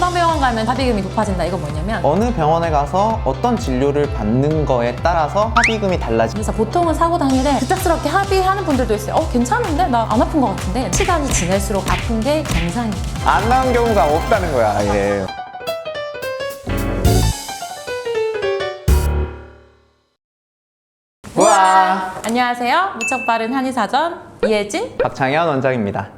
한방병원 가면 합의금이 높아진다. 이거 뭐냐면 어느 병원에 가서 어떤 진료를 받는 거에 따라서 합의금이 달라지. 그래서 보통은 사고 당일에 급작스럽게 합의하는 분들도 있어요. 어 괜찮은데 나 안 아픈 것 같은데 시간이 지날수록 아픈 게 정상이에요. 안 나온 경우가 없다는 거야. 예. 우와. 안녕하세요. 무척 빠른 한의사전 이혜진. 박창현 원장입니다.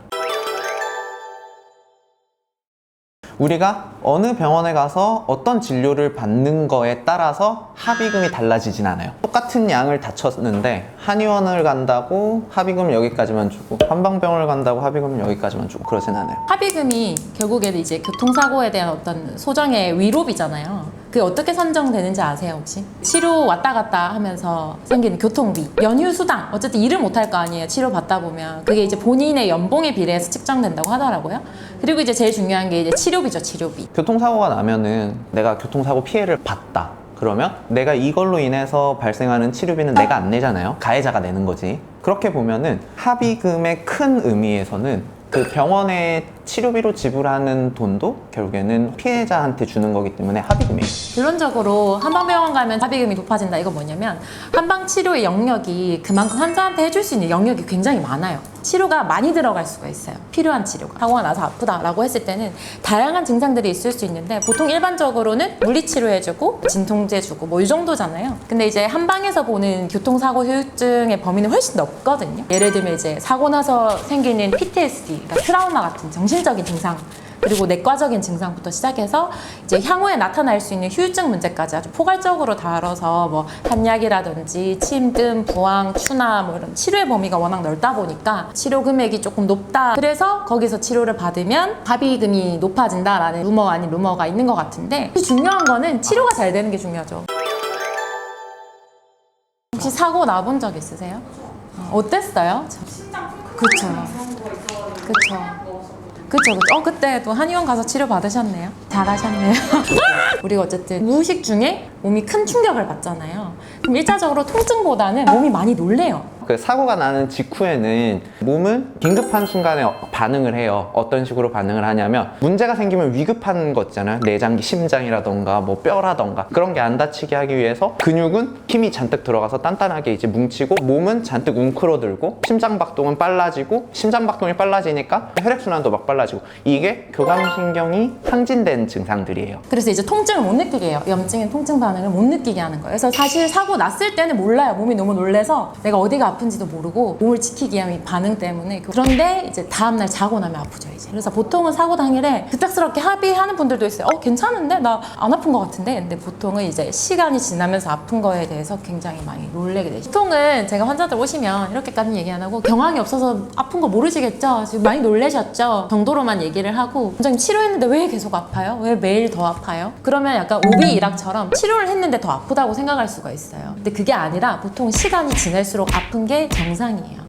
우리가 어느 병원에 가서 어떤 진료를 받는 거에 따라서 합의금이 달라지진 않아요. 똑같은 양을 다쳤는데 한의원을 간다고 합의금 여기까지만 주고 한방병원을 간다고 합의금 여기까지만 주고 그러진 않아요. 합의금이 결국에는 이제 교통사고에 대한 어떤 소정의 위로비잖아요. 그게 어떻게 산정되는지 아세요 혹시? 치료 왔다 갔다 하면서 생기는 교통비, 연휴 수당 어쨌든 일을 못할 거 아니에요. 치료 받다 보면 그게 이제 본인의 연봉에 비례해서 측정된다고 하더라고요. 그리고 이제 제일 중요한 게 이제 치료비죠, 치료비. 교통사고가 나면은 내가 교통사고 피해를 봤다. 그러면 내가 이걸로 인해서 발생하는 치료비는 내가 안 내잖아요. 가해자가 내는 거지. 그렇게 보면은 합의금의 큰 의미에서는 그 병원에 치료비로 지불하는 돈도 결국에는 피해자한테 주는 거기 때문에 합의금이에요. 결론적으로 한방병원 가면 합의금이 높아진다. 이거 뭐냐면 한방 치료의 영역이 그만큼 환자한테 해줄 수 있는 영역이 굉장히 많아요. 치료가 많이 들어갈 수가 있어요. 필요한 치료가. 사고가 나서 아프다라고 했을 때는 다양한 증상들이 있을 수 있는데 보통 일반적으로는 물리치료해주고 진통제 주고 뭐 이 정도잖아요. 근데 이제 한방에서 보는 교통사고 후유증의 범위는 훨씬 넓거든요. 예를 들면 이제 사고 나서 생기는 PTSD, 그러니까 트라우마 같은 정신적인 증상 그리고 내과적인 증상부터 시작해서 이제 향후에 나타날 수 있는 후유증 문제까지 아주 포괄적으로 다뤄서 뭐 한약이라든지 침뜸, 부항, 추나 뭐 이런 치료의 범위가 워낙 넓다 보니까 치료 금액이 조금 높다. 그래서 거기서 치료를 받으면 합의금이 높아진다라는 루머 아닌 루머가 있는 것 같은데 중요한 거는 치료가 잘 되는 게 중요하죠. 혹시 사고 나본 적 있으세요? 어, 어땠어요? 그쵸. 그쵸. 그쵸, 그쵸. 어, 그때 또 한의원 가서 치료 받으셨네요. 잘하셨네요. 우리가 어쨌든 무의식 중에 몸이 큰 충격을 받잖아요. 그럼 일차적으로 통증보다는 몸이 많이 놀래요. 그 사고가 나는 직후에는 몸은 긴급한 순간에 어- 반응을 해요. 어떤 식으로 반응을 하냐면 문제가 생기면 위급한 거 있잖아요. 내장기, 심장이라던가 뭐 뼈라던가 그런 게 안 다치게 하기 위해서 근육은 힘이 잔뜩 들어가서 단단하게 이제 뭉치고 몸은 잔뜩 웅크러들고 심장 박동은 빨라지고 심장 박동이 빨라지니까 혈액 순환도 막 빨라지고 이게 교감신경이 항진된 증상들이에요. 그래서 이제 통증을 못 느끼게 해요. 염증인 통증 반응을 못 느끼게 하는 거예요. 그래서 사실 사고 났을 때는 몰라요. 몸이 너무 놀래서 내가 어디가 아픈지도 모르고 몸을 지키기 위한 이 반응 때문에 그런데 이제 다음날 자고 나면 아프죠 이제. 그래서 보통은 사고 당일에 급작스럽게 합의하는 분들도 있어요. 어 괜찮은데 나 안 아픈 것 같은데. 근데 보통은 이제 시간이 지나면서 아픈 거에 대해서 굉장히 많이 놀래게 되죠. 보통은 제가 환자들 오시면 이렇게까지 얘기 안 하고 경황이 없어서 아픈 거 모르시겠죠. 지금 많이 놀라셨죠. 정도로만 얘기를 하고 원장님 치료했는데 왜 계속 아파요? 왜 매일 더 아파요? 그러면 약간 오비 일학처럼 치료를 했는데 더 아프다고 생각할 수가 있어요. 근데 그게 아니라 보통 시간이 지날수록 아픈 게 정상이에요.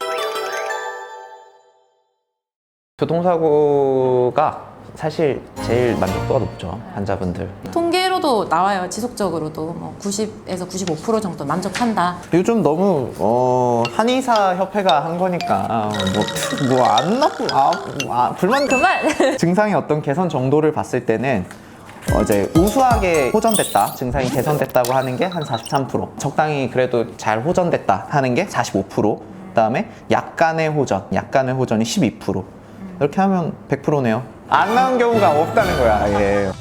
교통사고가 사실 제일 만족도가 높죠. 환자분들. 통계로도 나와요. 지속적으로도 뭐 90에서 95% 정도 만족한다. 요즘 너무 어, 한의사 협회가 한 거니까 뭐 뭐 안 나쁘 아, 아 불만 그만. 증상의 어떤 개선 정도를 봤을 때는 어제 우수하게 호전됐다. 증상이 개선됐다고 하는 게 한 43% 적당히 그래도 잘 호전됐다 하는 게 45% 그다음에 약간의 호전 약간의 호전이 12% 이렇게 하면 100%네요. 안 나온 경우가 없다는 거야. 예.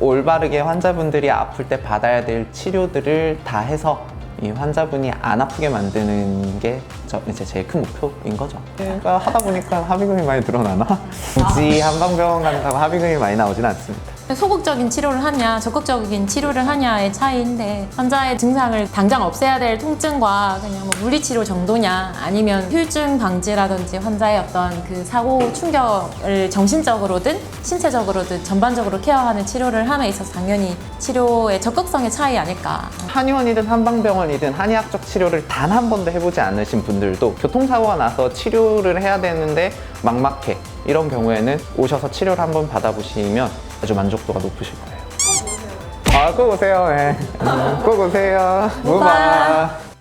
올바르게 환자분들이 아플 때 받아야 될 치료들을 다 해서 이 환자분이 안 아프게 만드는 게 저 이제 제일 큰 목표인 거죠. 그러니까 하다 보니까 합의금이 많이 늘어나나? 굳이 한방병원 간다고 합의금이 많이 나오진 않습니다. 소극적인 치료를 하냐, 적극적인 치료를 하냐의 차이인데 환자의 증상을 당장 없애야 될 통증과 그냥 뭐 물리치료 정도냐, 아니면 후유증 방지라든지 환자의 어떤 그 사고 충격을 정신적으로든 신체적으로든 전반적으로 케어하는 치료를 함에 있어서 당연히 치료의 적극성의 차이 아닐까. 한의원이든 한방병원이든 한의학적 치료를 단 한 번도 해보지 않으신 분들도 교통사고가 나서 치료를 해야 되는데 막막해 이런 경우에는 오셔서 치료를 한번 받아보시면 아주 만족도가 높으실 거예요. 아, 꼭 오세요. 예. 꼭 오세요. 무바. 무바.